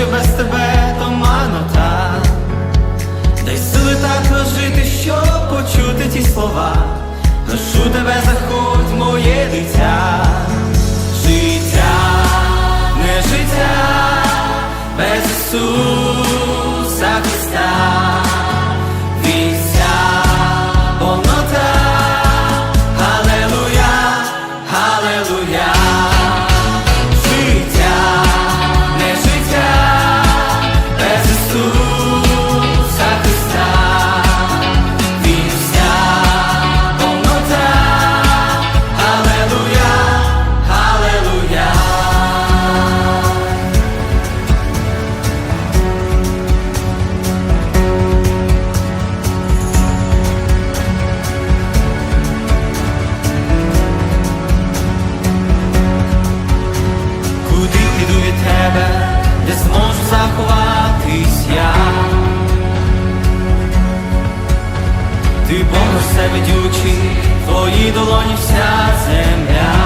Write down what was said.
що без тебе, то манота. Дай сили так прожити, щоб почути ті слова. Прошу тебе, заходь, моє дитя. Де зможу заховатись я? Ти Бог все ведючий, твої долоні вся земля.